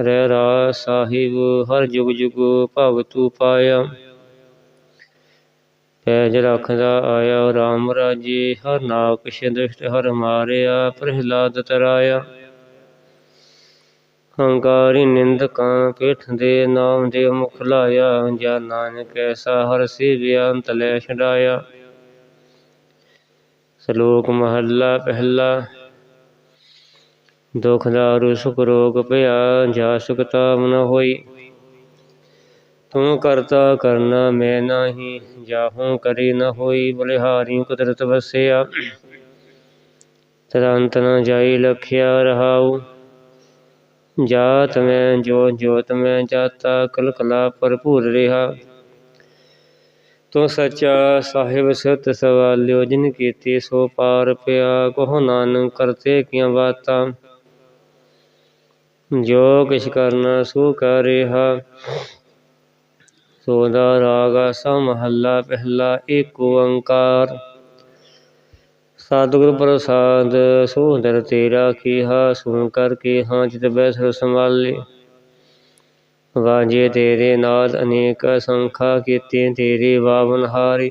ਰਹਿ ਰਾ ਸਾਹਿਬ, ਹਰ ਜੁਗ ਜੁਗ ਭਗਤੂ ਪਾਇਆ ਪੈਜ ਰੱਖਦਾ ਆਇਆ RAM ਰਾਜੇ, ਹਰ ਨਾਕਸ਼ ਦੁਸ਼ਟ ਹਰ ਮਾਰਿਆ, ਪ੍ਰਹਿਲਾਦ ਤਰਾਇਆ। ਹੰਕਾਰੀ ਨਿੰਦਕਾਂ ਪਿੱਠ ਦੇ ਨਾਮ ਦੇ ਮੁਖ ਲਾਇਆ, ਜਾ ਨਾਨਕ ਐਸਾ ਹਰ ਸੇਵਿਆ ਅੰਤ ਲੈ ਛਡਾਇਆ। ਸ਼ਲੋਕ ਮਹੱਲਾ ਪਹਿਲਾ ਦੁਖ ਦਾਰੂ ਸੁਖ ਰੋਗ ਭਇਆ ਜਾ ਸੁਖ ਤਾਮ ਨ ਹੋਈ। ਤੂੰ ਕਰਤਾ ਕਰਨਾ ਮੈਂ ਨਾਹੀ, ਜਾਹੂ ਕਰੀ ਨ ਹੋਈ, ਬਲਿਹਾਰੀ ਕੁਦਰਤ ਵਸਿਆ। ਤਰੰਤ ਨ ਜਾਈ ਲਖਿਆ ਰਹਾਉ। ਜਾਤ ਮੈਂ, ਜੋ ਜੋਤ ਮੈਂ ਜਾਤਾ ਕਲ ਕਲਾ ਭਰਪੂਰ ਰਿਹਾ। ਤੂੰ ਸੱਚਾ ਸਾਹਿਬ, ਸਤ ਸਵਾਲਿਓ, ਜਿਨ ਕੀਤੀ ਸੋ ਪਾਰ ਪਿਆ ਕੋ ਨਾਨਕ, ਕਰਤੇ ਕੀਆਂ ਬਾਤਾਂ? ਜੋ ਕਿਛ ਕਰਨਾ ਸੋ ਕਰ ਰਿਹਾ। ਸੋਦਾ ਰਾਗ ਆਸਾ ਮਹੱਲਾ, ਪਹਿਲਾ ਏਕ ਓੰਕਾਰ। ਸਤਿਗੁਰ ਪ੍ਰਸਾਦ ਸੋਦਰ ਤੇਰਾ ਕੀਹਾ ਸੁਣ ਕਰ ਕੇ ਹਾਂ ਜਿਤ ਬੈਸਰ ਸੰਭਾਲੇ। ਵਾਜੇ ਤੇਰੇ ਨਾਦ ਅਨੇਕ ਸੰਖਾ, ਕੀਤੇ ਤੇਰੇ ਬਾਵਨ ਹਾਰੀ।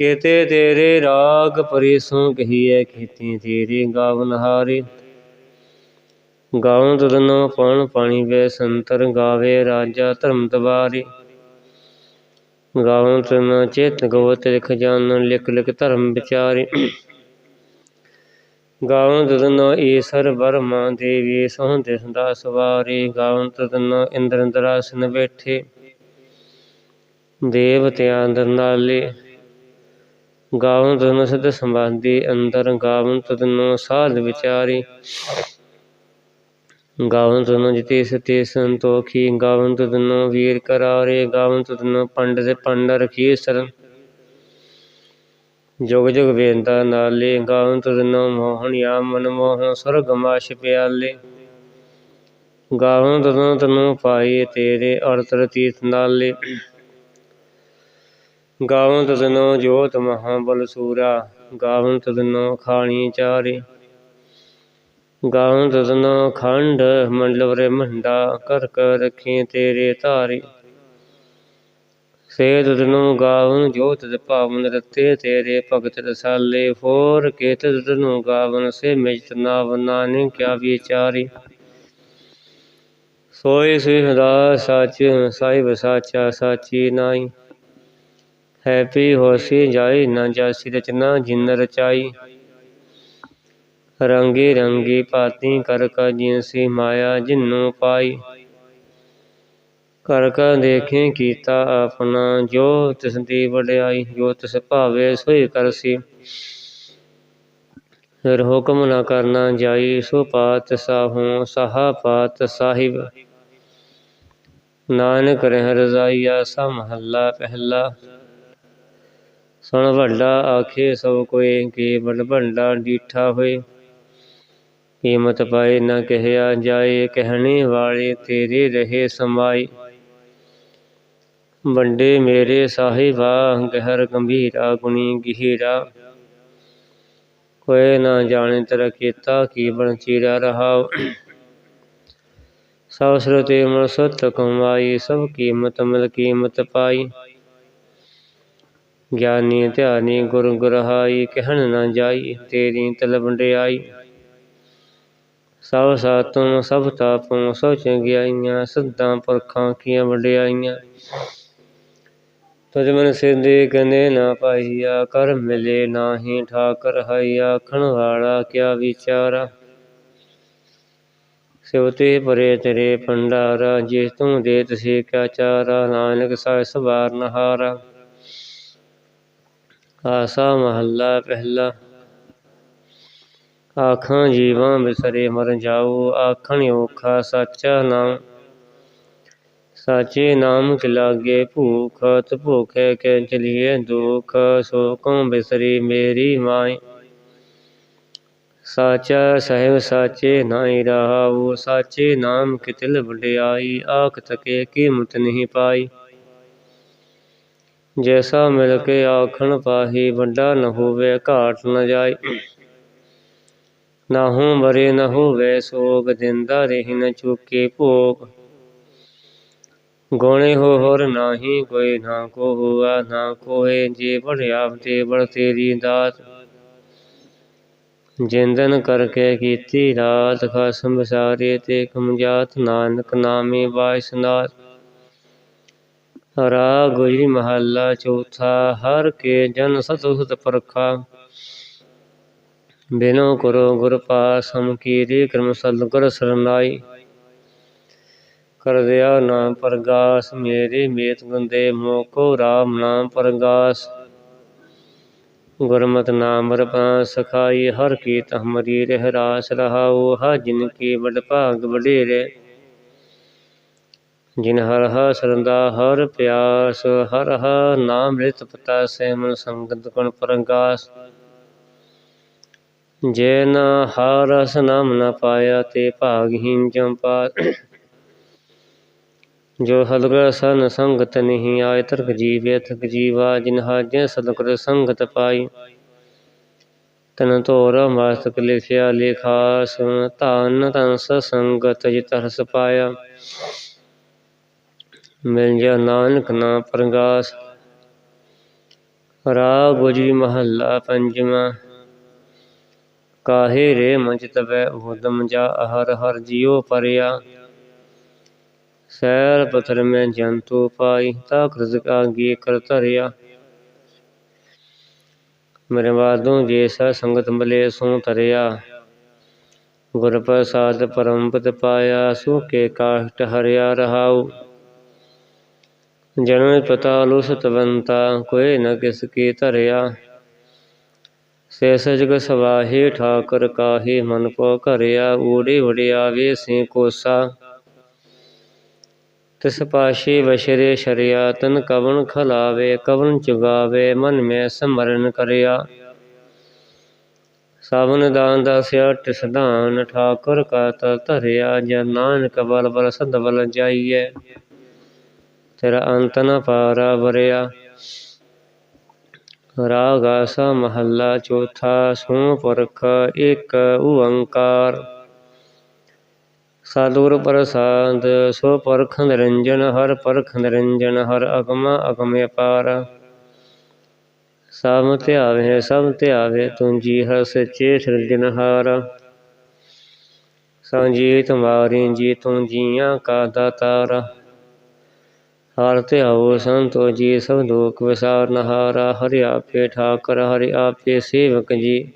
ਕੀਤੇ ਤੇਰੇ ਰਾਗ ਪਰਿਸੋਂ ਕਹੀਐ, ਕੀਤੀ ਤੇਰੇ ਗਾਵਨ ਹਾਰੀ। ਗਾਉਂ ਤਦਨੋ ਪਣ ਪਾਣੀ ਵੇ ਸੰਤਰ ਗਾਵੇ ਰਾਜਾ ਧਰਮ ਤਵਾਰੀ ਗਾਉਂ ਤਨ ਚੇਤ ਗਵਤ ਲਿਖ ਜਾਨ ਲਿਖ ਲਿਖ ਧਰਮ ਵਿਚਾਰੀ। ਗਾਉਂ ਤਦਨੋ ਈਸਰ ਬਰਮਾ ਦੇਵੀ ਸੋਹ ਦਿਸ ਸਵਾਰੀ। ਗਾਉਂ ਤਦਨੋ ਇੰਦਰ ਇੰਦਰਾਸਨ ਬੈਠੇ। ਦੇਵਤਿਆਂ ਅੰਦਰ ਨਾਲੇ। ਗਾਵਨ ਤਦਨੋ ਸਿਧ ਸੰਬੰਧੀ ਅੰਦਰ। ਗਾਵਨ ਤਦਨੋ ਸਾਧ ਵਿਚਾਰੀ। ਗਾਵਨ ਤਦਨੋ ਜਿਤੇ ਸਤੇ ਸੰਤੋਖੀ ਗਾਵਨ ਤਦਨੋ ਵੀਰ ਕਰਾਰੇ ਗਾਵਨ ਤਦਨੋ ਪੰਡਿਤ ਪੰਡ ਰਖੀ ਸਰਨ। ਜੁਗ ਜੁਗ ਵੇਂਦਾ ਨਾਲੇ ਗਾਵਨ ਤਦਨੋ ਮੋਹਣਿਆ ਮਨ ਮੋਹਨ, ਸਰਗ ਮਾਸ਼ ਪਿਆਲੇ। ਗਾਵਨ ਤਦਨੋ ਤਨੋ ਪਾਈ ਤੇਰੇ ਅਰਤਰ ਤੀਰਥ ਨਾਲੇ। ਗਾਵਨ ਤਦਨੋ ਜੋਤ ਮਹਾ ਬਲ ਸੂਰਾ ਗਾਵਨ ਤਦਨੋ ਖਾਣੀ ਚਾਰੇ। ਗਾਵਨ ਤਦਨੋ ਖੰਡ, ਮੰਡਲ ਰੇ ਕਰ ਕਰ ਰਖੀ ਤੇਰੇ ਧਾਰੀ। ਸੇ ਤਦਨੋ ਗਾਵਨ ਜੋਤ ਦੇ ਭਾਵਨ ਰਤੇ ਤੇਰੇ ਭਗਤ ਰਸਾਲੇ। ਹੋਰ ਕੇ ਤਦਨੋ ਗਾਵਨ, ਸੇ ਮਿਜਤ ਨਾਵ ਨਾਨਕ ਕਿਆ ਵਿਚਾਰੀ। ਸੋਈ ਸਿਹਦਾ ਸੱਚ, ਸਾਹਿਬ ਸਾਚਾ ਸਾਚੀ ਨਾਈ। ਹੈਪੀ ਹੋਸੀ ਜਾਈ, ਨਾ ਜਾਸੀ ਰਚਨਾ ਜਿਨ ਰਚਾਈ। ਰੰਗੀ ਰੰਗੀ ਭਾਤੀ ਕਰ ਕਾ ਜਿਨਸੀ ਮਾਇਆ ਜਿਨੂ ਪਾਈ। ਕਰ ਕਾ ਦੇਖੇ ਕੀਤਾ ਆਪਣਾ, ਜੋ ਤਿਸ ਦੀ ਵਡਿਆਈ, ਜੋ ਤਿਸ ਭਾਵੇ ਸੋਈ ਕਰਸੀ ਫਿਰ ਹੁਕਮ ਨਾ ਕਰਨਾ ਜਾਈ, ਸੋ ਪਾਤ ਸਾਹੂ, ਸਹਾ ਪਾਤ ਸਾਹਿਬ। ਨਾਨਕ ਰਹਿ ਰਜ਼ਾਈਆ, ਸਾ ਮਹੱਲਾ ਪਹਿਲਾ। ਸੁਣ ਵੱਡਾ ਆਖੇ ਸਭ ਕੋਏ ਕੇ ਬੜ ਭੰਡਾ ਡੀਠਾ ਹੋਏ। ਕੀਮਤ ਪਾਏ ਨਾ ਕਹਿਆ ਜਾਏ, ਕਹਿਣੇ ਵਾਲੇ ਤੇਰੇ ਰਹੇ ਸਮਾਈ ਵੰਡੇ ਮੇਰੇ ਸਾਹਿਬਾ ਗਹਿਰ ਗੰਭੀਰਾ ਗੁਣੀ ਗਹੀਰਾ। ਕੋਈ ਨਾ ਜਾਣੇ ਤੇਰਾ ਕੀਤਾ ਕੀ ਬਣ ਚੀਰਾ ਰਹਾਉ। ਸਭ ਸਰਤੇ ਮਨ ਸਤ ਕਮਾਈ, ਸਭ ਕੀਮਤ ਮਿਲ ਕੀਮਤ ਪਾਈ। ਗਿਆਨੀ ਧਿਆਨੀ ਗੁਰ ਗੁਰਹਾਈ, ਕਹਿਣ ਨਾ ਜਾਈ ਤੇਰੀ ਤਲਬ ਵਡਿਆਈ ਸਭ ਸਾਤੋਂ ਸਭ ਤਾਪੋਂ ਸਭ ਚੰਗਿਆਈਆਂ ਸੱਦਾਂ ਪਰਖਾਂ ਕੀਆਂ ਵਡਿਆਈਆਂ। ਤੁਜ ਮਨ ਸਿੱਧੇ ਕਨੇ ਨਾ ਪਾਈਆ, ਕਰ ਮਿਲੇ ਨਾਹੀ ਠਾਕਰ ਹਈਆ ਆਖਣ ਵਾਲਾ ਕਿਆ ਵਿਚਾਰਾ? ਸਿਵਤੇ ਪਰੇ ਤੇਰੇ ਭੰਡਾਰਾ, ਜੇ ਤੂੰ ਦੇ ਤਸੇ ਕਿਆ ਚਾਰਾ, ਨਾਨਕ ਸਾਹਿ ਸਵਾਰ ਨਹਾਰਾ। ਆਸਾ ਮਹੱਲਾ ਪਹਿਲਾ। ਆਖਾਂ, ਜੀਵਾਂ ਬਿਸਰੇ ਮਰ ਜਾਉ ਆਖਣ ਔਖਾ ਸਾਚਾ ਨਾਮ। ਸਾਚੇ ਨਾਮ ਕੇ ਲਾਗੇ ਭੂਖ ਤ ਭੁਖੇ ਕੇ ਚਲੀਏ ਦੁਖ ਸੋ ਬਿਸਰੀ ਮੇਰੀ ਮਾਈ। ਸਾਚਾ ਸਹਿਬ ਸਾਚੇ ਨਾਈ ਰਹਾਉ, ਸਾਚੇ ਨਾਮ ਕਿਤਲ ਵਡਿਆਈ, ਆਖ ਤਕੇ ਕੀਮਤ ਨਹੀਂ ਪਾਈ। ਜੈਸਾ ਮਿਲ ਕੇ ਆਖਣ ਪਾਹੀ, ਵੱਡਾ ਨ ਹੋਵੇ ਘਾਟ ਨ ਜਾਏ ਨਾਹੂ ਬਰੇ ਨ ਹੋਵੇ ਸੋਗ ਦਿੰਦਾ ਰਹਿ ਨ ਚੁਕੇ ਭੋਗ। ਗੋਣੇ ਹੋ ਹੋਰ ਨਾਹੀ, ਕੋਈ ਨਾ ਕੋ ਹੁਆ ਨਾ ਕੋਏ ਜੇ ਬੜਿਆ ਤੇ ਬੜ ਤੇਰੀ ਦਾਤ। ਜਿੰਦਨ ਕਰਕੇ ਕੀਤੀ ਰਾਤ, ਖਸਮ ਵਿਸਾਰੇ ਤੇ ਕਮਜਾਤ ਨਾਨਕ ਨਾਮੇ ਵਾਇਸਨਾਥ ਰਾ ਗੁਜਰੀ ਮਹੱਲਾ ਚੌਥਾ, ਹਰ ਕੇ ਜਨ ਸਤੁ ਸਤ ਪਰਖਾ। ਬਿਨੋ ਕਰੋ ਗੁਰ ਪਾਸ ਕੀਰੀ ਕਰਮ ਸਤਿਗੁਰ ਸਰਨਾਈ। ਕਰ ਦਿਆ ਨਾਮ ਪ੍ਰਗਾਸ, ਮੇਰੇ ਮੇਤ ਗੰਦੇ ਮੋਕੋ ਰਾਮ ਨਾਮ ਪ੍ਰਗਾਸ। ਗੁਰਮਤਿ ਨਾਮ ਰਪਾ ਸਖਾਈ, ਹਰ ਕੀਤ ਹਮਰੀ ਰਹਿ ਰਾਸ ਰਹਾਉ, ਹਾ ਜਿਨ ਕੀ ਵਡ ਭਾਗ ਵਡੇਰੇ। ਜਿਨ ਹਰ ਹ ਸਰੰਦਾ, ਹਰ ਪਿਆਸ, ਹਰ ਹ ਨਾਮ ਰਿਤ ਪਤਾ, ਸਹਿਮਨ ਸੰਗਤ ਗੁਣ ਪ੍ਰਗਾਸ। ਜੇ ਨ ਹਰਸ ਨਾਮ ਨਾ ਪਾਇਆ ਤੇ ਭਾਗਹੀਨ ਜੰਪਾ ਜੋ ਹਲਗਰ ਸਨ ਸੰਗਤ ਨਹੀਂ ਆਇ ਤਰਕ ਜੀਵੇ ਥਕ ਜੀਵਾ, ਜਿਨ ਹਾਜੇ ਸਤਿਗੁਰ ਸੰਗਤ ਪਾਈ। ਤਨ ਤੋਰ ਮਸਤਕ ਲਿਖਿਆ ਲਿਖਾਸ ਧਨ ਤਨ ਸੰਗਤ ਜਿਤ ਰਸ ਪਾਇਆ। ਮਿਲ ਜਾ ਨਾਨਕ ਨਾ ਪ੍ਰਗਾਸ। ਰਾਗ ਗੁਜਰੀ ਮਹੱਲਾ ਪੰਜਵਾਂ। ਕਾਹੇ ਰੇ ਮੰਚ ਤਵੈ ਉਦਮ ਜਾ ਹਰ ਹਰ ਜਿਉ ਪਰਿਆ। ਸੈਰ ਪਥਰ ਮੈਂ ਜੰਤੂ ਪਾਈ, ਤਾ ਕ੍ਰਿਤ ਆਗੇ ਕਰ ਧਰਿਆ। ਮੇਰੇ ਜੇ ਸਾ ਸੰਗਤ ਮਲੇ ਸੋ ਤਰਿਆ ਗੁਰ ਪ੍ਰਸਾਦ ਪਰਮਪਤ ਪਾਇਆ ਸੁਕੇ ਕਾਸ਼ਟ ਹਰਿਆ ਰਹਾਉ। ਜਨਮ ਪਤਾ ਲੁ ਸਤਵੰਤਾ ਕੋਈ ਨ ਕਿਸ ਕੀ ਧਰਿਆ। ਤਿਸ ਜਗ ਸਵਾਹੀ ਠਾਕਰ ਕਾਹੀ ਮਨ ਕੋ ਘਰਿਆ, ਊੜੇ ਵੜਿਆ ਸੇ ਕੋਸਾ। ਤਿਸ ਪਾਸ਼ੀ ਵਸ਼ਰੇ ਸ਼ਰਿਆ, ਤਨ ਕਵਨ ਖਲਾਵੇ ਕਵਨ ਚੁਗਾਵੇ, ਮਨ ਮੈਂ ਸਮਰਨ ਕਰਿਆ। ਸਾਵਨ ਦਾਨ ਦਸਿਆ, ਤਿਸ ਦਾਨ ਠਾਕੁਰ ਕਾ ਤ ਧਰਿਆ ਜਨ ਨਾਨਕ ਬਲ ਬਲ ਸਦ ਬਲ ਜਾਈਐ। ਤੇਰਾ ਅੰਤ ਨ ਪਾਰਾ ਵਰਿਆ। ਰਾਗ ਆਸਾ ਮਹੱਲਾ ਚੌਥਾ ਸੋ ਪਰਖ ਏਕ ਓੰਕਾਰ ਸਤਿਗੁਰ ਪ੍ਰਸਾਦ, ਸੋ ਪਰਖ ਨਿਰੰਜਨ, ਹਰ ਪਰਖ ਨਿਰੰਜਨ, ਹਰ ਅਗਮ ਅਗਮੇ ਪਾਰ ਸਭ ਧਿਆਵੇ ਸਭ ਧਿਆਵੇ ਤੂੰ ਜੀ ਹਰ ਸੱਚੇ ਸਿਰਜਨਹਾਰ ਸੰਜੀਤ ਤੁਮਾਰੀ ਜੀ ਤੂੰ ਜੀਆਂ ਕਾ ਦਾਤਾਰ। ਹਰ ਧਿਆਵੋ ਸੰਤੋ ਜੀ, ਸਭ ਲੋਕ ਵਿਸਾਰ ਨਹਾਰਾ, ਹਰਿ ਆਪੇ ਠਾਕਰ, ਹਰਿ ਆਪੇ ਸੇਵਕ ਜੀ।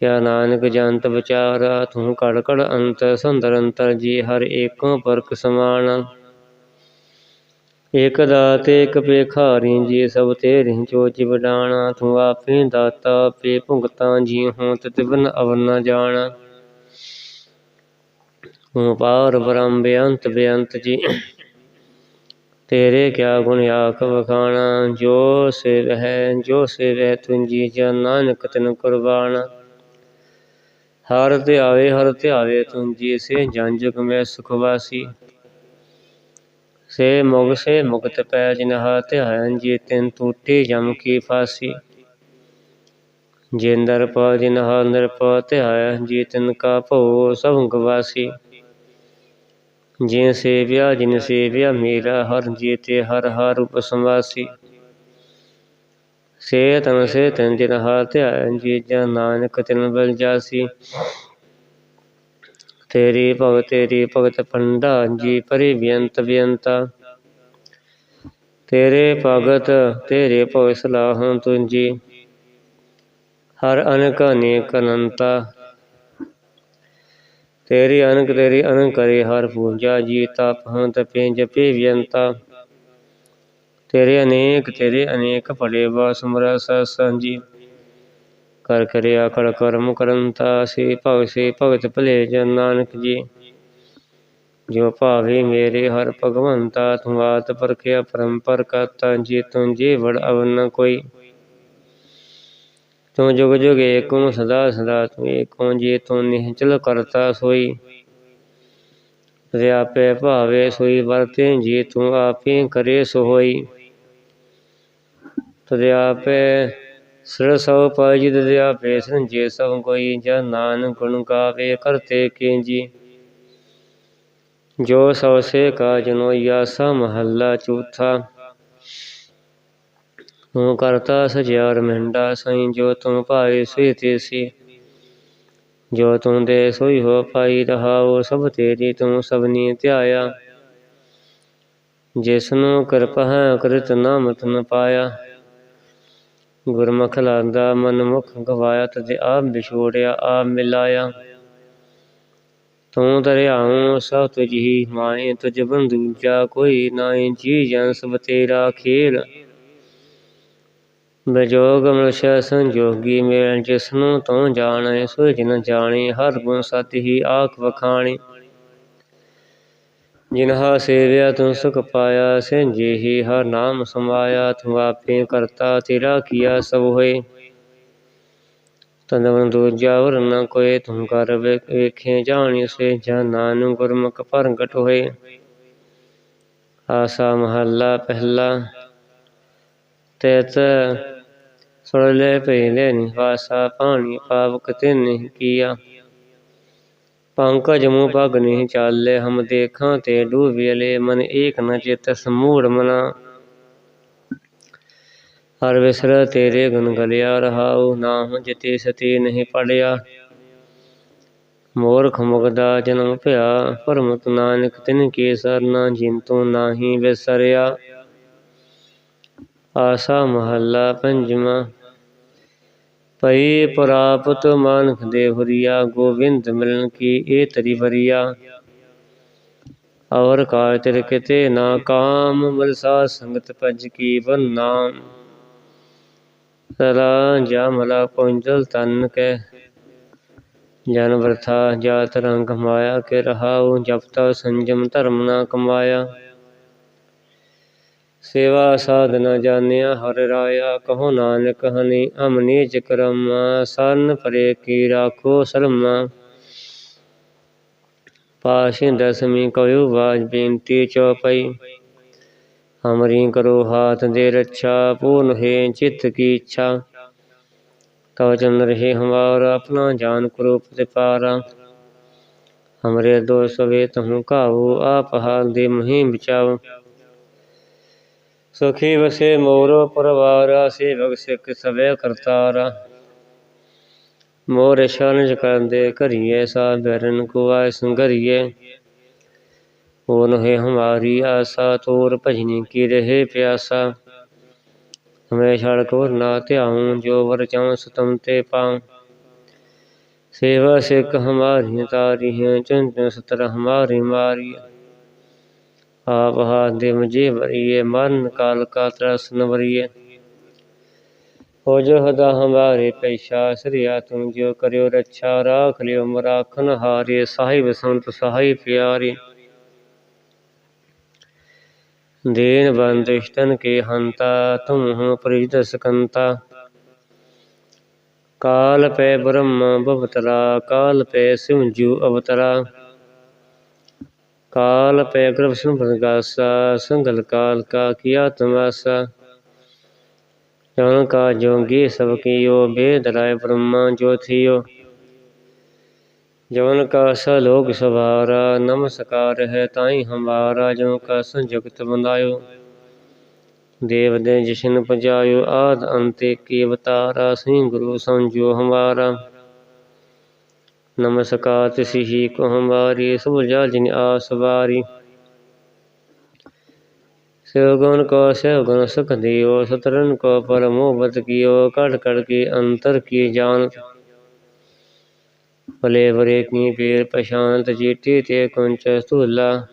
ਕਿਆ ਨਾਨਕ ਜੰਤ ਵਿਚਾਰਾ, ਤੂੰ ਘੜ ਕੜ ਅੰਤ ਸੁੰਦਰ ਅੰਤਰ ਜੀ, ਹਰ ਏਕੋ ਪਰਖ ਸਮਾਨ। ਇਕ ਦਾਤ ਇਕ ਪੇਖਾਰੀ ਜੀ, ਸਭ ਤੇਰੀ ਚੋਚ ਵਡਾਣਾ ਤੂੰ ਆਪੇ ਦਾਤਾ, ਆਪੇ ਭੁਗਤਾਂ ਜੀ, ਹੂੰ ਤਿਵਨ ਅਵਨ ਜਾਣਾ। ਤੂੰ ਪਾਰ ਬ੍ਰਹਮ ਬੇਅੰਤ ਬੇਅੰਤ ਜੀ ਤੇਰੇ ਕਿਆ ਗੁਣ ਆਖ ਵਖਾਣਾ ਜੋ ਸੇਵ ਹੈ, ਜੋ ਸੇਵੈ ਤੁੰਜੀ ਜਨ ਨਾਨਕ ਤਨ ਕੁਰਬਾਨ। ਹਰ ਧਿਆਵੇ ਹਰ ਧਿਆਵੇ ਤੁੰਜੀ ਸੇ ਜਨ ਮੈਂ ਸੁਖਵਾਸੀ। ਸੇ ਮੁਗ, ਸੇ ਮੁਕਤ ਪੈ ਜਿਨਹਾ ਹਾ ਧਿਆਨ, ਜੀ ਤਿਨ ਟੂਟੀ ਜਮ ਕੀ ਫਾਸੀ। ਜਿੰਦਰ ਪਾ ਜਿਨ ਹਾ ਅੰਦਰ ਪਾ ਜੀ ਤਿਨ ਕਾ ਭਉ ਸਭ ਗਵਾਸੀ। ਜਿਨ ਸੇਵਿਆ ਜਿਨ ਸੇਵਿਆ, ਮੇਰਾ ਹਰ ਜੀਤੇ ਹਰ ਹਰ ਰੂਪ ਸੰਵਾਸੀ ਸੇ ਤਨ ਸੇ ਤਨ ਜਿਨ ਹਰ ਧਿਆਨ ਜੀ ਨਾਨਕ ਤਿਨ ਬਲ ਜਾਸੀ। ਤੇਰੀ ਭਗਤ ਤੇਰੀ ਭਗਤ ਪੰਡਾ, ਜੀ ਪਰਿ ਬੇਅੰਤ ਬੇਅੰਤਾ। ਤੇਰੇ ਭਗਤ ਤੇਰੇ ਭਗਤ ਸਲਾਹਾਂ ਤੁੰਜੀ ਹਰ ਅਨਕ ਅਨੇਕ ਅਨੰਤਾ। ਤੇਰੀ ਅਨਕ ਤੇਰੀ ਅਨਕ ਕਰੇ ਹਰ ਪੂਜਾ ਜੀ ਤਪ ਹੰਤ ਪੇ ਜਪੇ ਤੇਰੇ ਅਨੇਕ ਤੇਰੇ ਅਨੇਕ ਭਲੇ ਬਾਸ ਮਰ ਸੰਜੀ। ਕਰ ਕਰਿਆ ਕਰ ਕਰਮ ਕਰੰਤਾ ਸੇ ਭਗਤ ਸੇ ਭਗਤ ਭਲੇ ਜਨ ਨਾਨਕ ਜੀ। ਜੋ ਭਾਵੇ ਮੇਰੇ ਹਰ ਭਗਵੰਤਾ, ਤੂੰ ਆਤ ਪਰਖਿਆ ਪਰੰਪਰ ਕਰਤਾ ਜੀ ਤੂੰ ਵੜ ਅਵਨ ਕੋਈ। ਤੂੰ ਜੁਗ ਜੁਗ ਏਕੋ ਸਦਾ ਸਦਾ, ਤੂੰ ਏਕੋ ਜੀ ਤੂੰ ਨਿਹਚਲ ਕਰਤਾ ਸੋਈ। ਵਿਆਪੇ ਭਾਵੇ ਸੋਈ, ਵਰਤੇ ਜੀ ਤੂੰ ਆਪੇ ਕਰੇ ਸੋ ਹੋਈ ਸਿਰ ਸਭ ਪਾਇ ਬੇਸਨ ਜੇ ਸਭ ਕੋਈ ਜਨ ਨਾਨਕ ਗੁਣ ਗਾਵੇ ਕਰਤੇ ਕੀਜੀ। ਜੋ ਸਭ ਸੇ ਕਾ ਜਨੋਈਆ ਸਾ ਮਹੱਲਾ ਚੌਥਾ। ਤੂੰ ਕਰਤਾ ਸਜਿਆ ਮਹਿੰਡਾ ਸਈ, ਜੋ ਤੂੰ ਭਾਏ ਸੋਈ ਤੇਸੀ। ਜੋ ਤੂੰ ਦੇ ਸੋਈ ਹੋ ਪਾਈ ਰਹਾਓ ਸਭ ਤੇਰੀ ਤੂੰ ਸਭਨੀ ਧਿਆਇਆ। ਜਿਸਨੂੰ ਕਿਰਪਾ ਕ੍ਰਿਤ ਨਾਮ ਤਨ ਪਾਇਆ। ਗੁਰਮੁਖ ਲਾਂਦਾ, ਮਨਮੁਖ ਗਵਾਇਆ ਤੇ ਆਪ ਵਿਛੋੜਿਆ, ਆਪ ਮਿਲਾਇਆ। ਤੂੰ ਦਰਿਆਉ ਸਭ ਤੁਝ ਹੀ ਮਾਏ ਤੁਝ ਬੰਦੂਜਾ, ਕੋਈ ਨਾਹੀ, ਜੀ ਜਨ ਸਭ ਤੇਰਾ ਖੇਲ। ਬਜੋਗ ਮਨੁਸ਼ ਸੰਜੋਗੀ ਮੇਲ ਜਿਸਨੂੰ ਤੂੰ ਜਾਣੈ, ਸੋ ਜਿਨ ਜਾਣੇ, ਹਰ ਗੁਣ ਸਤ ਹੀ ਆਖ ਵਖਾਣੀ। ਜਿਨਹਾ ਸੇਵਿਆ ਤੂੰ ਸੁਖ ਪਾਇਆ ਸਿੰਜੇ ਹੀ ਹਰ ਨਾਮ ਸਮਾਇਆ, ਤੂੰ ਆਪੇ ਕਰਤਾ ਤੇਰਾ ਕੀਆ ਸਭ ਹੋਏ। ਤਨਵਨ ਦੂਜਾ ਵਰ ਨ ਕੋਏ, ਤੂੰ ਕਰ ਵੇਖੇ ਜਾਣੀ, ਸੇ ਜਨ ਗੁਰਮੁਖ ਪ੍ਰਗਟ ਹੋਏ। ਆਸਾ ਮਹੱਲਾ ਪਹਿਲਾ, ਤੇਤ ਸੁਣ ਲੈ ਪਹਿਲੇ ਨਿਵਾਸਾ ਪਾਣੀ ਪਾਵਕ ਤਿਨ ਕੀਆ। ਪੰਕਜ ਮੂਹ ਪਗ ਨਹੀਂ ਚਾਲੇ, ਹਮ ਦੇਖਾਂ ਤੇ ਡੂਬਿਲੇ ਮਨ ਏਕ ਨ ਚਿਤ ਸਮੂੜ ਮਨਾ। ਹਰ ਵਿਸਰ ਤੇਰੇ ਗੁਣ ਗਲਿਆ ਰਹਾਉ, ਨਾਮ ਜਿਤੇ ਸਤੇ ਨਹੀਂ ਪੜਿਆ। ਮੋਰਖ ਮੁਗਦਾ ਜਨਮ ਭਿਆ ਪਰਮਤ ਨਾਨਕ ਤਿਨ ਕੇ ਸਰਨਾ ਜਿੰਤੂ ਤੂੰ ਨਾਹੀ ਵਿਸਰਿਆ। ਆਸਾ ਮਹੱਲਾ ਪੰਜਵਾਂ। ਪਈ ਪ੍ਰਾਪਤ ਮਾਨਖ ਦੇ ਗੋਬਿੰਦ ਮਿਲਨ ਕੀ ਏ ਤਰੀ ਵਰੀਆ। ਔਰ ਕਾਇ ਤਿਰ ਕਿਤੇ ਨਾ ਕਾਮ ਮਲਸਾ ਸੰਗਤ ਭਜ ਕੀ ਬੰਨਾ ਸਦਾ ਜਾਮਲਾ ਪਹੁੰਚਲ ਤਨ ਕੈ। ਜਨ ਵਰਥਾ ਜਾਤ ਰੰਗ ਮਾਇਆ, ਕੇ ਰਹਾਉ ਜਪਤਾ ਸੰਜਮ ਧਰਮ ਨਾ ਕਮਾਇਆ। ਸੇਵਾ ਸਾਧ ਸਾਧਨਾ ਜਾਣਿਆ ਹਰ ਰਾਇਆ, ਕਹੋ ਨਾਨਕ ਹਨੀ ਅਮਨੀਚ ਕਰਮ, ਸਰਨ ਪਰੇ ਕੀ ਰਾਖੋ ਸਰਮਾ। ਪਾਸ਼ੇ ਦਸਮੀ ਕਉ ਬਾਜ ਬੇਨਤੀ ਚੌਪਈ, ਹਮਰੀ ਕਰੋ ਹਾਥ ਦੇ ਰੱਛਾ, ਪੂਰਨ ਹੈ ਚਿਤ ਕੀ ਇੱਛਾ। ਤਉ ਚੰਨ ਰਹੇ ਹਮਾਰਾ, ਆਪਣਾ ਜਾਨ ਕरो ਪ੍ਰਤਿਪਾਰਾ। ਹਮਰੇ ਦੋਸ ਵੇ ਤਹੂ ਕਾਹੂ ਆਪ ਹਾਲ ਦੇ ਮਹੀ ਬਚਾਓ। ਸੁਖੀ ਵਸੇ ਮੋਰੋ ਪਰਵਾਰਾ ਸੇਵਕ ਸਿੱਖ ਸਵੇ ਕਰਤਾਰਾ। ਮੋਰ ਸ਼ਰਨ ਕਰਦੇ ਕਰੀਏ ਸਾ ਬਰਨ ਕੋ ਆਇ ਸੰਗਰੀਏ। ਹੋ ਨਹਿ ਹਮਾਰੀ ਆਸਾ, ਤੋਰ ਭਜਨੀ ਕੀ ਰਹੇ ਪਿਆਸਾ। ਹਮੇ ਛੜ ਕੋ ਨਾ ਧਿਆਉ, ਜੋ ਵਰ ਚਾਉ ਸਤਮ ਤੇ ਪਾਉ ਸੇਵਾ ਸਿੱਖ ਹਮਾਰੀ ਤਾਰੀ ਹੈ ਚੰਦ ਸਤਰ ਹਮਾਰੀ ਮਾਰੀ ਆਪ ਹਾਥ ਦੇ ਮਜੇ ਵਰੀਏ ਮਰਨ ਕਾਲ ਕਾ ਤਰਸ ਨ ਵਰੀਏ ਹੋ ਜੋ ਹਦਾ ਹਮਾਰੇ ਪੈਸ਼ਾ ਸ੍ਰਿਆ ਤੁਮ ਜੋ ਕਰਿਓ ਰੱਛਾ ਰਾਖ ਲਿਓ, ਮਰਾਖਨ ਹਾਰੇ, ਸਾਹਿਬ ਸੰਤ ਸਹਾਈ ਪਿਆਰੇ। ਦੇਨ ਬੰਦਿਸ਼ਤਨ ਕੇ ਹੰਤਾ, ਤੁਮ ਹੋ ਸਕੰਤਾ। ਕਾਲ ਪੈ ਬ੍ਰਹਮ ਭਵਤਰਾ ਕਾਲ ਪੈ ਸਿਮਜੂ ਅਵਤਰਾ। काल पैकर संप्रगासा संगल काल का किया तमाशा जन का जोगी सब कियो बेद राय ब्रह्मा जो थियो जवन का स लोक सवारा नमस्कार है ताई हमारा जो का स जगत बंदायो देव दे जिशन पजायो आद अंते के अवतारा सिंह गुरु समझो हमारा नमस्कार तिसी को हमारी सुबजा जिन आसवारी शिवगुण को शिवगुण सुख दियो सतरन को परमो बत कियो कट कट के अंतर की जानत ਭਲੇ ਬਰੇ ਕੀ ਪੀਰ ਪਛਾਨਤ ਜੀਤੀ ਤੇ ਕੁੰਚ ਸਤੂਲਾ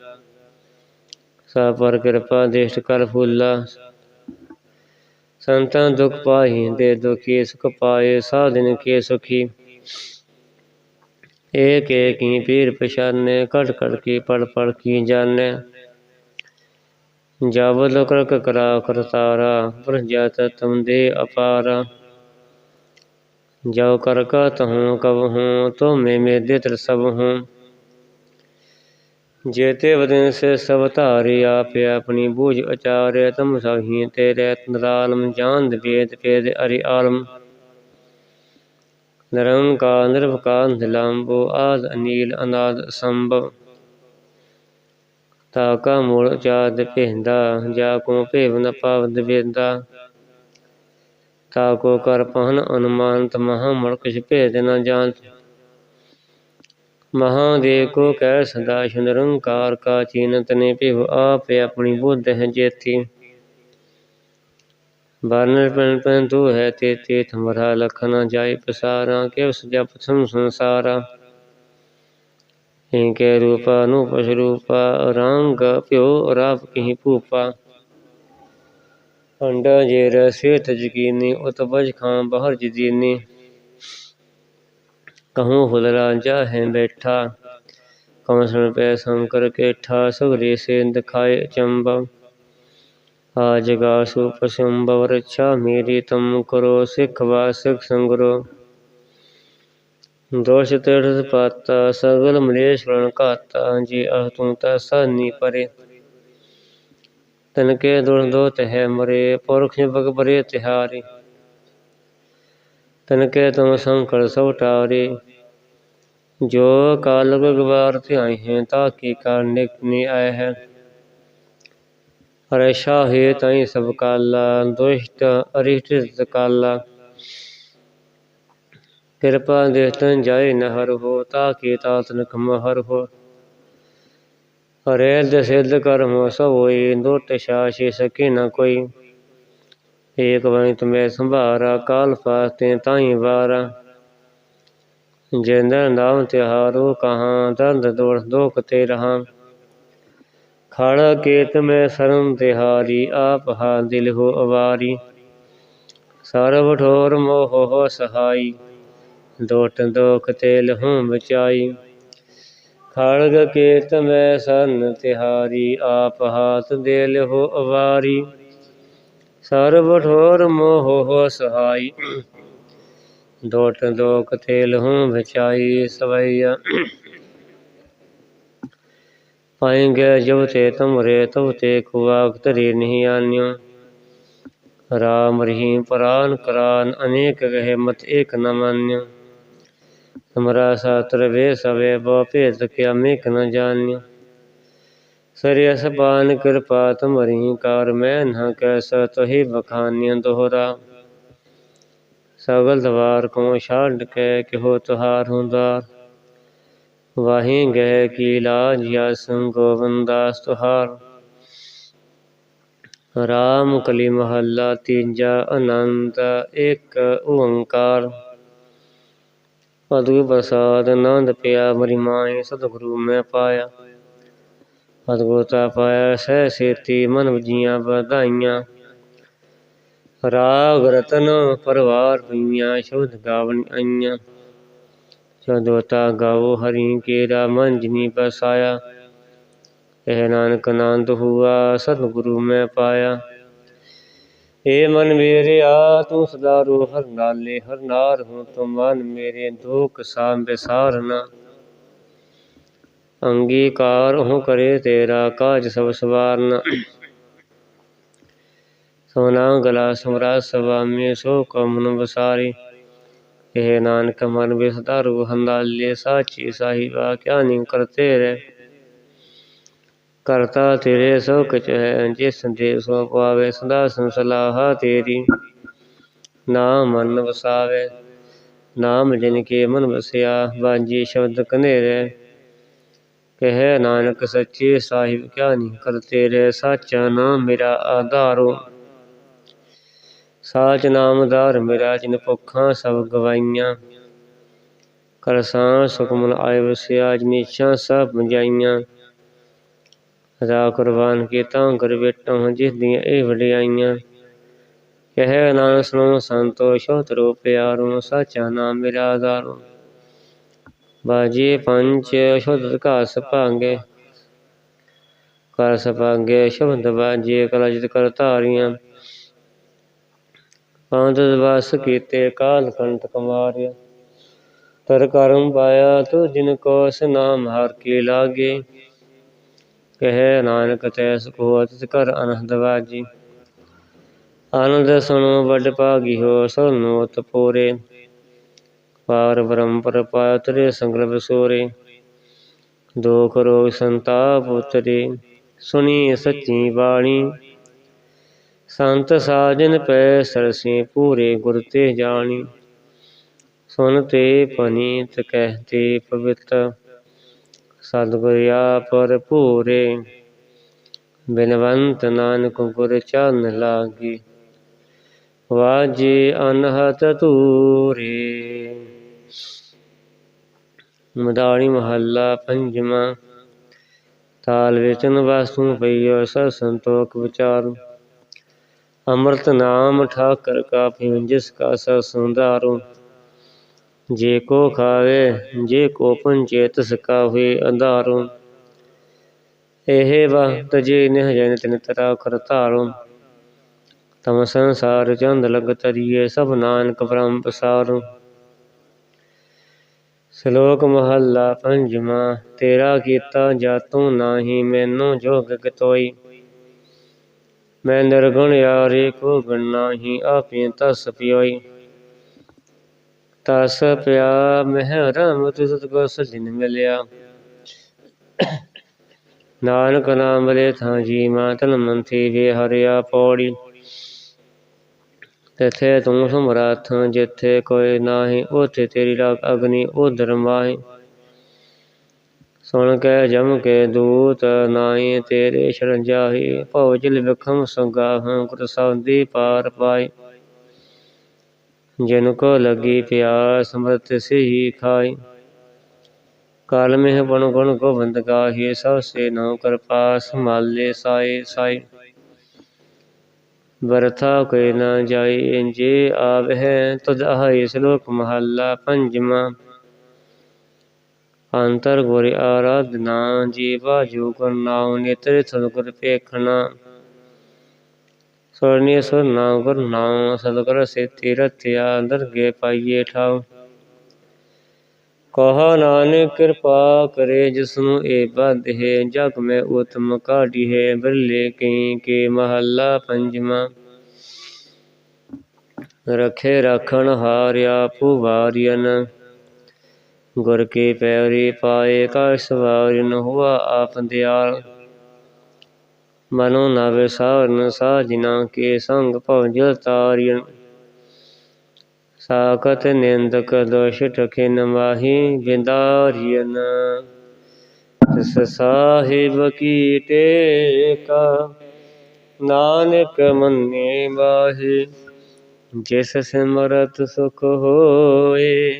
ਸਾ ਪਰ ਕਿਰਪਾ ਦੇਸ਼ ਕਰ ਫੁੱਲਾ ਸੰਤਾਂ ਦੁਖ ਪਾਹੀ ਦੇ ਦੁਖੀ ਸੁਖ ਪਾਏ ਸਾਧਨ ਕੇ ਸੁਖੀ ਏਕ ਏਕ ਹੀ ਪੀਰ ਪਛਾਨੇ ਕੜ ਕੜ ਕੀ ਪੜ ਪੜ ਕੀ ਜਾਣੇ ਜਬ ਲੋਕ ਰਕ ਕਰਾ ਕਰਤਾਰਾ ਪ੍ਰਜਤ ਤੁਮ ਦੇ ਅਪਾਰਾ ਜੋ ਕਰ ਕਤ ਹੂੰ ਕਬ ਹੂੰ ਤੋ ਮੈਂ ਮੇਦੇ ਤਰ ਸਭ ਹੂੰ जेते वदन से सब धारे आप अपनी बूझ अचार्य तम सही तेरे नरालम जान वेद वेद अरि आलम ਨਿਰੰਕਾਰ, ਨਿਰਵਕਾਰ ਨਿਲੰਬੋ ਆਦ, ਅਨੀਲ, ਅਨਾਦ ਸੰਭਵ ਤਾ ਮੂਲ ਚਾਦ ਭੇਂਦਾ, ਜਾ ਕੋ ਭੇਵ ਨ ਪਾਵਦ ਵੇਦਾ ਤਾ ਕਰ ਪਹਨ ਅਨੁਮਾਨਤ, ਮਹਾ ਮੜਕਛ ਭੇਦ ਨ ਜਾਣਤ। ਮਹਾਦੇਵ ਕੋ ਕਹਿ ਸਦਾ ਨਿਰੰਕਾਰ ਕਾ ਚੀਨਤ ਨੇ, ਭਿਵ ਆਪੇ ਆਪਣੀ ਬੁੱਧ ਹੈ ਜੇਤੀ। ਬਰਨ ਪਨ ਪਨ ਤੂ ਹੈ ਤੇ ਤੇ ਥਮਰਾ ਲਖਨ ਜਾਇ ਪਸਾਰਾ, ਕੇ ਉਸ ਜਪ ਸੰ ਸੰਸਾਰਾ। ਇਨਕੇ ਰੂਪਾ ਨੂੰ ਪਸ਼ ਰੰਗ ਭਿਓ ਰਾਪ ਕਹੀ ਭੂਪਾ। ਅੰਡਾ ਜੇ ਰਸੇ ਤਜਕੀਨੀ ਉਤਬਜ ਖਾਂ ਬਹਰ ਜਦੀਨੀ ਕਹੂੰ ਹੁਲਰਾ ਰਾਜਾ ਹੈ ਬੈਠਾ, ਕਮਸਣ ਪੈ ਸੰਕਰ ਕੇਠਾ ਸਗਰੇ ਸੇ ਦਿਖਾਏ ਚੰਬਾ। ਆਜ ਗਾਸੂ ਪਸੰਬਵ ਰਛਾ ਮੇਰੀ ਤਮ ਕਰੋ ਸਿੱਖ ਵਾ ਸਿੱਖ ਸੰਗਰੋ ਦੋਸ਼ ਤੇੜ ਪਾਤਾ ਸਗਲ ਮਲੇਸ਼ ਪ੍ਰਣ ਘਾਤਾ ਜੀ ਅਹ ਤੂੰ ਤਾ ਸਾਨੀ ਪਰੇ ਤਨ ਦੁਰ ਦੋਤ ਹੈ ਮਰੇ ਪੁਰਖ ਬਗ ਬਰੇ ਤਿਹਾਰੀ ਤਨ ਕੇ ਤੁਮ ਸੰਕਲ ਸਭ ਟਾਰੇ ਜੋ ਕਾਲ ਗਵਾਰ ਧਿਆਈ ਹੈ ਤਾ ਕੀ ਕਾਰਨ ਨਿਕਨੀ ਆਏ ਹੈ ਹਰੇ ਸ਼ਾਹੇ ਤਾਈ ਸਭ ਕਾਲਾ ਦੁਸ਼ਟ ਅਰਿਸ਼ਟ ਕਾਲਾ ਕਿਰਪਾ ਦੇਤਨ ਜਾਏ ਨਹਰ ਹੋ ਤਾ ਕੀ ਤਾਤਨ ਕਮਹਰ ਹੋ ਹਰੇ ਦਸਿਦ ਕਰਮ ਸਭ ਹੋਈ ਦੁਟ ਸ਼ਾਸ਼ੀ ਸਕੀ ਨ ਕੋਈ ਏਕ ਵਣੀ ਤੁਮੇ ਸੰਭਾਰਾ ਕਾਲ ਫਾਸਤੇ ਤਾਈ ਵਾਰਾ ਜਿੰਦ ਨਾਮ ਤਿਹਾਰੋ ਕਹਾਂ ਦਰਦ ਦੋੜ ਦੋਖ ਤੇ ਰਹਾ ਖੜ ਕੇਤ ਮੈਂ ਸਰਮ ਤਿਹਾਰੀ, ਆਪ ਹਾ ਦਿਲ ਹੋ ਅਵਾਰੀ। ਸਰਬ ਠੋਰ ਮੋਹ ਹੋ ਸਹਾਈ, ਦੋਟ ਦੋਖ ਤੇ ਲਹੂ ਬਚਾਈ। ਖੜਗ ਕੇਤ ਮੈਂ ਸਰਨ ਤਿਹਾਰੀ, ਆਪ ਹਾਥ ਦੇ ਲਹੋ ਅਵਾਰੀ। ਸਰਬ ਠੋਰ ਮੋਹ ਹੋ ਸਹਾਈ, ਦੋਟ ਦੋਖ ਤੇ ਲਹੂ ਬਚਾਈ। ਸਵਈਆ ਪਾਏਂਗੇ ਜਬ ਤੇ ਤੁਮਰੇ ਤਬ ਤੇ ਕੁਵਾਕ ਤਰੀ ਨਹੀਂ ਆਨਿਓ। ਰਾਮ ਰਹੀਮ ਪ੍ਰਾਨ ਕਰਾਨ ਅਨੇਕ ਗਹਿ ਮਤ ਏਕ ਨ ਮਾਨਿਓ। ਤੁਮਰਾ ਸਾਤਰ ਵੇ ਸਵੇ ਬੋ ਭੇਦ ਕਿਆ ਮੇਕ ਨ ਜਾਣਿਓ। ਸਰਿ ਅਸਬਾਨ ਕਿਰਪਾ ਤੁਮਰੀ ਕਾਰ ਮੈਂ ਨ ਕੈਸ ਤੋਹੀ ਬਖਾਨਿ ਦੋਹਰਾ। ਸਗਲ ਦਵਾਰ ਕੋ ਛਾੜ ਕੇ ਕਿਹੋ ਤੁਹਾਰ ਹੁੰਦਾ। ਵਾਹੀ ਗਏ ਕੀ ਲਾਜ ਯਸ ਗੋਵਿੰਦਾਸ ਤੁਹਾਰ ਰਾਮ ਕਲੀ ਮਹੱਲਾ ਤੀਜਾ ਅਨੰਤ ਇੱਕ ਓੰਕਾਰ। ਅਦੁ ਪ੍ਰਸਾਦ ਆਨੰਦ ਪਿਆ, ਮਰੀ ਮਾਏ ਸਤਿਗੁਰੂ ਮੈਂ ਪਾਇਆ। ਅਦਗੁਰ ਪਾਇਆ, ਸਹਿ ਸੇਤੀ ਮਨ ਵਜੀਆਂ ਵਧਾਈਆਂ। ਰਾਗ ਰਤਨ ਪਰਵਾਰ ਪਈਆਂ ਸ਼ਬਦ ਗਾਵਣ ਆਈਆਂ। ਚਦੋਤਾ ਗਾਵੋ ਹਰੀ ਕੇਰਾ ਮਨ ਜਿਨੀ ਬਸਾਇਆ। ਇਹ ਨਾਨਕ ਆਨੰਦ ਹੁਆ, ਸਤਿਗੁਰੂ ਮੈਂ ਪਾਇਆ। ਏ ਮਨ ਮੇਰੇ ਆ ਤੂੰ ਸਦਾ ਰੋ ਹਰ ਨਾਲੇ, ਹਰ ਨਾਰ ਹੂੰ ਤੁਮ ਮਨ ਮੇਰੇ ਦੁਖ ਸਾਮ ਬਿਸਾਰਨਾ ਅੰਗੀਕਾਰ ਹੋ ਕਰੇ ਤੇਰਾ ਕਾਜ ਸਭ ਸਵਾਰਨ। ਸੋਨਾ ਗਲਾ ਸਮਰਾ ਸਵਾਮੀ ਸੋ ਕਮਨ ਵਸਾਰੀ। ਇਹ ਨਾਨਕ ਮਨ ਬਿਸਦਾ ਰੂ ਹੰਦਾਲੇ ਸਾਚੀ ਸਾਹਿਬਾ, ਕਿਆ ਨਹੀਂ ਕਰਤੇ ਕਰਤਾ ਤੇਰੇ ਸੋ ਕਚ ਹੈ, ਜਿਸ ਦੇ ਸੋ ਪਾਵੇ ਸਦਾ ਸੰਸਲਾਹਾ ਤੇਰੀ। ਨਾਮ ਮਨ ਵਸਾਵੇ, ਨਾਮ ਜਿਨ ਕੇ ਮਨ ਵਸਿਆ ਬਾਜੀ ਸ਼ਬਦ ਕਨੇਰੇ। ਕਹੇ ਨਾਨਕ ਸੱਚੇ ਸਾਹਿਬ, ਕਿਆ ਨਹੀਂ ਕਰਤੇ ਰੇ ਸਾਚਾ ਨਾਮ ਮੇਰਾ ਆਧਾਰੋ। ਸਾਚ ਨਾਮਦਾਰ ਮੇਰਾ ਜਿਨ ਭੁੱਖਾਂ ਸਭ ਗਵਾਈਆਂ। ਕਰਸਾਂ ਸੁਖਮਨ ਆਏ ਵਸਿਆ ਜਨੀਸ਼ਾਂ ਸਭ ਮਜਾਈਆਂ। ਅਦਾ ਕੁਰਬਾਨ ਕੀਤਾ ਕਰ ਬੇਟਾ ਜਿਸ ਦੀਆਂ ਇਹ ਵਡਿਆਈਆਂ। ਕਹਿ ਨਾਨਕ ਸੁਣੋ ਸੰਤੋਸ਼ ਤਰੋ ਪਿਆਰੋ, ਸਾਚਾ ਨਾਮ ਮੇਰਾ ਆਧਾਰੋ ਬਾਜੀ ਪੰਜ, ਸ਼ੁੱਧ ਘਾਸ ਭਾਂਗੇ। ਕਰ ਸਪਾਗੇ ਸ਼ਬਦ ਬਾਜੀ ਕਲਜਿਤ ਕਰ ਧਾਰੀਆਂ। ਪੰਜ ਦਵਾਸ ਕੀਤੇ ਕਾਲ ਕੰਟ ਕਮਾਰਿਆ। ਤਰ ਕਰਮ ਪਾਇਆ ਤੂ ਜਿਨ ਕੋ ਨਾਮ ਹਰ ਕੀ ਲਾਗੇ। ਕਹੇ ਨਾਨਕ ਤੈ ਸੁਖੋ ਅਤਿ ਕਰ ਅਨੰਦ ਵਾਜੀ। ਆਨੰਦ ਸੁਣੋ ਵੱਡ ਭਾਗੀ ਹੋ ਸੋ ਨੋਤ ਪਾਰ। ਬ੍ਰਹਮ ਪਰਪਾ ਤੇਰੇ ਸੰਗਲਪ ਸੋਰੇ। ਦੁਖ ਰੋਗ ਸੰਤਾਪ ਉਤਰੇ। ਸੁਣੀ ਸੱਚੀ ਬਾਣੀ। ਸੰਤ ਸਾਜਨ ਪੈ ਸਰਸੇ ਪੂਰੇ ਗੁਰ ਤੇ ਜਾਣੀ। ਸੁਨ ਤੇ ਪਨੀਤ ਕਹਤੇ ਪਵਿੱਤ ਸਤਿਗੁਰ ਆਪਰ ਭੂਰੇ। ਬਿਨਵੰਤ ਨਾਨਕ ਗੁਰ ਚਰਨ ਲਾਗੀ, ਵਾਜੇ ਅਨਹਤ ਤੂਰੇ ਮਦਾਣੀ ਮਹੱਲਾ ਪੰਜਵਾਂ, ਤਾਲ ਵੇਚਨ ਵਾਸੂ ਪਈਓ ਸਰ ਸੰਤੋਖ ਵਿਚਾਰ। ਅੰਮ੍ਰਿਤ ਨਾਮ ਠਾਕਰ ਕਾ ਪੀਉ ਜਿਸ ਕਾ ਸਰ ਸੁੰਦਾਰੂ ਜੇ ਕੋ ਖਾਵੇ, ਜੇ ਕੋ ਪੰਚੇਤ ਸਕਾ ਹੋਏ ਅੰਧਾਰੂ। ਇਹ ਵਕਤ ਜੇ ਨਿਹ ਜਨ ਤਿਨ ਤਰਾ ਕਰਤਾਰੂ ਤਮ ਸੰਸਾਰ ਚੰਦ ਲਗ ਤਰੀਏ ਸਭ ਨਾਨਕ ਬ੍ਰਹਮ ਪਸਾਰੂ। ਸ਼ਲੋਕ ਮਹੱਲਾ ਪੰਜਵਾਂ, ਤੇਰਾ ਕੀਤਾ ਜਾਤੂ ਨਾਹੀ, ਮੈਨੂੰ ਜੋਗ ਗਤੋਈ। ਮੈਂ ਨਿਰਗੁਣ ਯਾਰੇ ਕੋ ਗੁਣ ਨਾਹੀ, ਆਪੇ ਤਸ ਪਿਓਈ ਤਸ ਪਿਆ, ਮਹਿ ਰਮ ਤਿਸ ਕੋ ਸਜਨ ਮਿਲਿਆ। ਨਾਨਕ ਨਾਮ ਲੈ ਥਾਂ ਜੀ, ਮਾ ਤਨ ਮੰਥੀ ਵੇ ਹਰਿਆ ਪੌੜੀ। ਤਿਥੇ ਤੂੰ ਸਮਰੱਥ, ਜਿੱਥੇ ਕੋਈ ਨਾਹੀ, ਉਥੇ ਤੇਰੀ ਰਾਗ ਅਗਨੀ, ਉਧਰ ਮਾਹੀ। ਸੁਣ ਕੇ ਜਮ ਕੇ ਦੂਤ ਨਾਹੀ, ਤੇਰੇ ਸ਼ਰਨ ਜਾਹੀ, ਭਉ ਜਲ ਵਿਖਮ ਸੰਗਾਹ ਗੁਰ ਪਾਰ ਪਾਈ। ਜਿਨ ਕੋ ਲਗੀ ਪਿਆਸ ਸਮਰਤ ਸਹੀ ਖਾਈ। ਕਾਲ ਮਹਿ ਬਣ ਗੁਣ ਗੋਬਿੰਦ ਗਾਹੀ, ਸਭ ਸੇ ਨਉ ਕਿਰਪਾ ਮਾਲੇ ਸਾਏ ਸਾਈ। ਵਰਥਾ ਕੋਈ ਨਾ ਜਾਈ, ਜੇ ਆਵਹਿ ਤਦ ਆਹੀ ਸ਼ਲੋਕ ਮਹੱਲਾ ਪੰਜਵਾਂ। ਅੰਤਰ ਗੁਰ ਆਰਾਧਨਾ ਜੀਵਾ ਜੋ ਗੁਰ ਸੁਰਨੀ ਸੁਰ ਨਾਮ ਗੁਰ ਨਾਮ ਸਤਿਗੁਰ ਸੇਤੀ ਰਤਿਆ ਦਰਗੇ ਪਾਈਏ ਠਾਉ। ਕਹਾ ਨਾਨਕ ਕਿਰਪਾ ਕਰੇ ਜਿਸਨੂੰ ਇਹ ਬਦ ਹੈ, ਜਗ ਮੈਂ ਉਤਮ ਕਾਢੀ ਹੈ, ਬਿਰਲੇ ਕਈ ਕੇ ਮਹੱਲਾ ਪੰਜਵਾਂ। ਰਖੇ ਰਖਣ ਹਾਰਿਆ ਪੁਵਾਰੀਨ ਗੁਰ ਕੇ ਪੈਰੀ ਪਾਏ ਕਾ ਸਵਾਰਿਨ ਹੁਆ ਆਪ ਦਿਆਲ। ਮਨੋ ਨਵ ਸਾਰਨ ਸਾਜਨਾ ਕੇ ਸੰਗ ਭਉ ਜਲ ਤਾਰਿਨ ਸਾਖਤ ਨਿੰਦਕ ਦੋਸ਼ ਟਖਿਨ ਮਾਹੀ ਬਿੰਦਾਰੀਨ ਤਿਸ ਸਾਹਿਬ ਕੀ ਟੇਕਾ, ਨਾਨਕ ਮੰਨੇ ਮਾਹੀ। ਜਿਸ ਸਿਮਰਤ ਸੁਖ ਹੋਏ